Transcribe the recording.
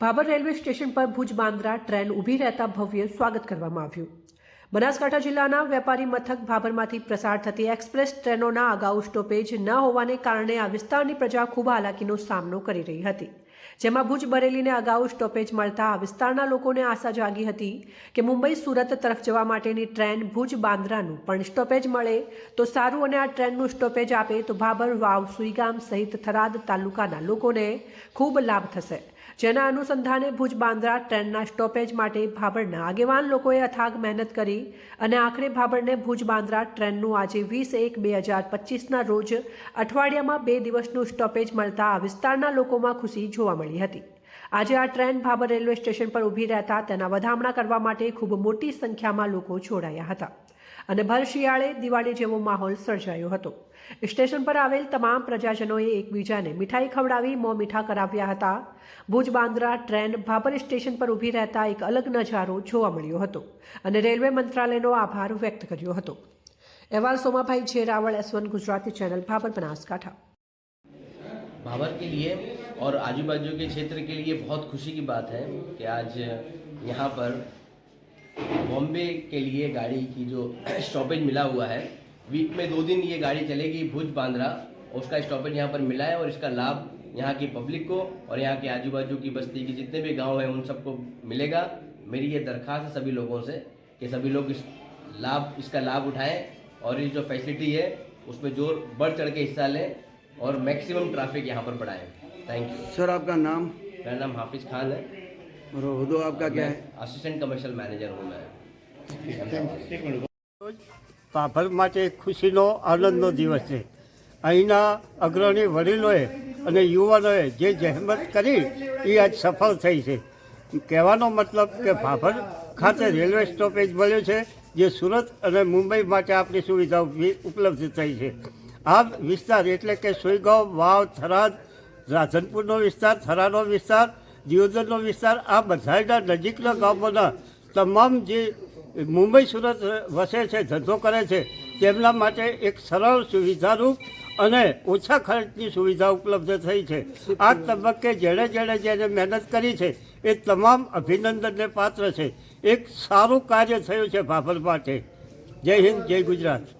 Bhabhar railway station પર Bhuj Bandra train ઊભી રહેતા ભવ્ય સ્વાગત કરવામાં આવ્યું. બનાસકાંઠા જિલ્લાના વેપારી મથક ભાભરમાંથી પ્રસાર થતી એક્સપ્રેસ ટ્રેનોના અગાઉ સ્ટોપેજ ન હોવાને કારણે આ વિસ્તારની પ્રજા ખૂબ હાલાકીનો સામનો કરી રહી હતી. જેમાં ભુજ બરેલીને અગાઉ સ્ટોપેજ મળતા આ વિસ્તારના લોકોને આશા જાગી હતી કે મુંબઈ સુરત તરફ જવા માટેની ટ્રેન ભુજ બાંદ્રાનું પણ સ્ટોપેજ મળે તો સારું અને આ ટ્રેનનું સ્ટોપેજ આપે તો ભાભર વાવ સુઈગામ સહિત થરાદ તાલુકાના લોકોને ખૂબ લાભ થશે. જેના અનુસંધાને ભુજ બાંદ્રા ટ્રેનના સ્ટોપેજ માટે ભાભડના આગેવાન લોકોએ અથાગ મહેનત કરી અને આખરે ભાભડને ભુજ બાંદ્રા ટ્રેનનું આજે વીસ એક બે હજાર પચીસના રોજ અઠવાડિયામાં બે દિવસનું સ્ટોપેજ મળતા આ વિસ્તારના લોકોમાં ખુશી જોવા મળી હતી. આજે આ ટ્રેન ભાભર રેલવે સ્ટેશન પર ઊભી રહેતા તેના વધામણા કરવા માટે ખૂબ મોટી સંખ્યામાં લોકો જોડાયા હતા. અને ભર શિયાળે દિવાળી જેવો માહોલ સર્જાયો હતો સ્ટેશન પર આવેલ તમામ પ્રજાજનોએ એકબીજાને મીઠાઈ ખવડાવી મોં મીઠા કરાવ્યા હતા ભુજ બાંદ્રા ટ્રેન ભાભર સ્ટેશન પર ઊભી રહેતા એક અલગ નજારો જોવા મળ્યો હતો અને રેલવે મંત્રાલયનો આભાર વ્યક્ત કર્યો હતો અહેવાલ Somabhai J Raval S one Gujarati channel Bhabhar Banaskantha भावर के लिए और आजू बाजू के क्षेत्र के लिए बहुत खुशी की बात है कि आज यहाँ पर बॉम्बे के लिए गाड़ी की जो स्टॉपेज मिला हुआ है वीक में दो दिन ये गाड़ी चलेगी भुज बांद्रा और उसका स्टॉपेज यहाँ पर मिला है और इसका लाभ यहाँ की पब्लिक को और यहाँ के आजू बाजू की बस्ती के जितने भी गाँव हैं उन सबको मिलेगा। मेरी ये दरख्वास्त है सभी लोगों से कि सभी लोग इस लाभ इसका लाभ उठाएँ और ये जो फैसिलिटी है उसमें ज़ोर बढ़ चढ़ के हिस्सा लें और मैक्सिमम ट्रैफ़िक यहाँ पर बढ़ाएँ। थैंक यू सर आपका नाम? मेरा नाम हाफिज खान है। और उहदो आपका क्या है असिस्टेंट कमर्शियल मैनेजर हूँ मैं ભાભર માટે ખુશીનો આનંદનો દિવસ છે અહીંના અગ્રણી વડીલોએ અને યુવાનોએ જે જહેમત કરી એ આજ સફળ થઈ છે કહેવાનો મતલબ કે ભાભર ખાતે રેલવે સ્ટોપેજ મળ્યું છે જે સુરત અને મુંબઈ માટે આપણી સુવિધા ઉભી- ઉપલબ્ધ થઈ છે આ વિસ્તાર એટલે કે સોઈગાંવ વાવ થરાદ રાધનપુરનો વિસ્તાર થરાનો વિસ્તાર દિયોદરનો વિસ્તાર, આ બધાના નજીકના ગામોના તમામ જે મુંબઈ, સુરત વસે છે, ધંધો કરે છે, તેમના માટે એક સરળ સુવિધારૂપ અને ઓછા ખર્ચની સુવિધા ઉપલબ્ધ થઈ છે. આ તબક્કે જેણે જેણે જેને મહેનત કરી છે, એ તમામ અભિનંદનને પાત્ર છે. એક સારું કાર્ય થયું છે ભાભર માટે. જય હિન્દ, જય ગુજરાત.